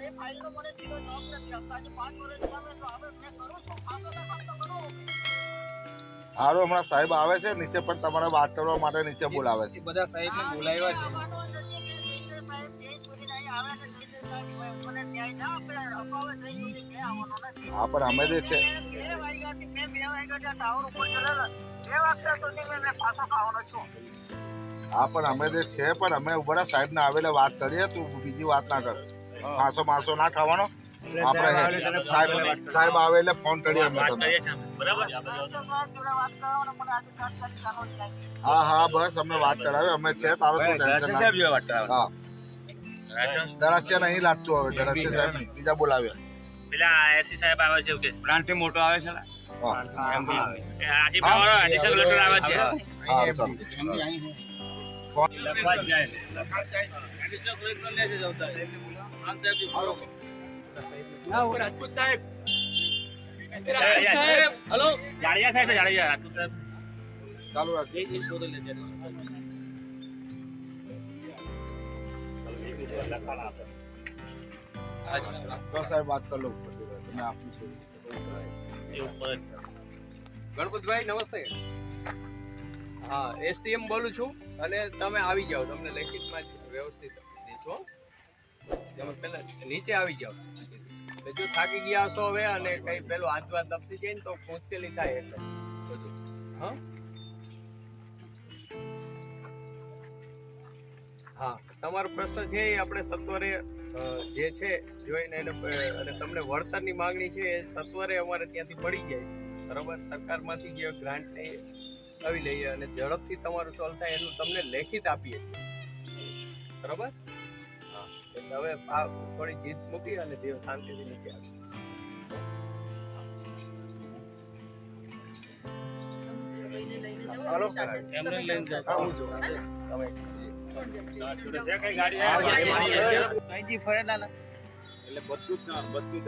એ મને કઈ જવાબ નથી આપતા. આજે પાંચ વર્ષ તો હવે મેં કરું છું કરું. હારું હમણાં સાહેબ આવે છે નીચે પણ તમારે વાત કરવા માટે નીચે બોલાવે છે. બધા સાહેબને બોલાવ્યા છે. હા પણ અમે જે છે હા પણ અમે જે છે પણ અમે ઉભરા સાહેબ ને આવેલા વાત કરીએ તું બીજી વાત ના કર. માસો માસો ના ખાવાનો. આપણે સાહેબ સાહેબ આવે એટલે ફોન કરીએ અમે તમને. હા હા બસ અમે વાત કરાવી અમે છે તારો ટેન્શન ના. જોડે વાત કરાવો. હા. દરાસિયા નહીં લાગતું હવે દરાસિયા સાહેબ નહીં બીજા બોલાવ્યા. પેલા એસી સાહેબ આવે છે કે. પ્લાન્ટ મોટો આવે છે આવે. છે. હા ચાલો લખવા જ જાય એડિશનલ કલેક્ટર લે છે જવાબદાર આમ સાહેબ બોલો રાજપૂત સાહેબ હલો જાડેજા સાહેબ છે, જાડેજા રાજપૂત સાહેબ ચાલુ રાખ એ જ પોતે હા એસટીએમ બોલું છું અને તમે આવી જાઓ, તમને લેખિતમાં વ્યવસ્થિત દઈશું તમે પહેલા નીચે આવી જાઓ. જો થાકી ગયા હશો હવે અને કઈ પેલું હાથ વાત જાય ને તો મુશ્કેલી થાય એટલે. બધું. હા? હા, તમારો પ્રશ્ન છે એ આપણે સત્વરે જે છે, જોઈને એને અને તમને વળતરની માંગણી છે એ સત્વરે અમારે ત્યાંથી પડી જાય. બરાબર? સરકારમાંથી જે ગ્રાન્ટ ને આવી લઈએ અને ઝડપથી તમારું સોલ્વ થાય એનું તમને લેખિત આપીએ છીએ. બરાબર? હા એટલે હવે આ થોડી જીત મૂકી અને જે શાંતિથી નીચે આવી હાલો. એમને લઈને જાઓ. આવું છું તમે જે કઈ ગાડી આવે, ફરેલા એટલે બધું જ બધું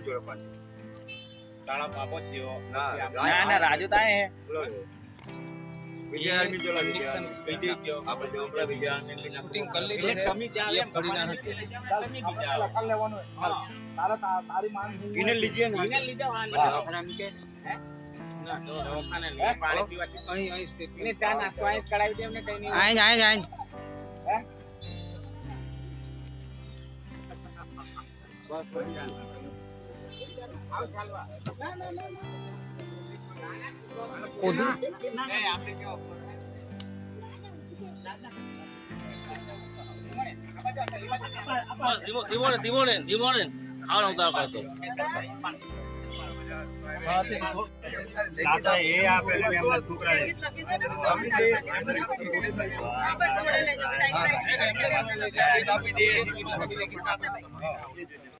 જોડે પાછું. તાળા પાપો જ જેવો ના, ના ના, રાજુ તાય હે. વિજય આર્મી જોડે Connection. વિજય ગયો આપણે જો આપણે વિજય આર્મી શૂટિંગ કરી લીધું એટલે. તમે ત્યાં એમ પડી ના તમે બીજા આવો. એને લીજીએ ને. એને લીધે વાંધો હા. દવાખાના લીજે વાન હે? ના, દવાખાને હે? પાણી પીવાથી. અહીં અહીં સ્થિત. એને ચા નાસ્તો અહીં કરાવી દે એમને કઈ નહીં આઈ આઈ આઈ જ. બસ બસ ચાલ. આવ ચાલવા. કોધું? નહીં, આપણે કેવો? બસ ધીમો ધીમો ને ધીમો ને ધીમો ને ખાવાનો ઉતાર કરતો આપી દઈએ છીએ.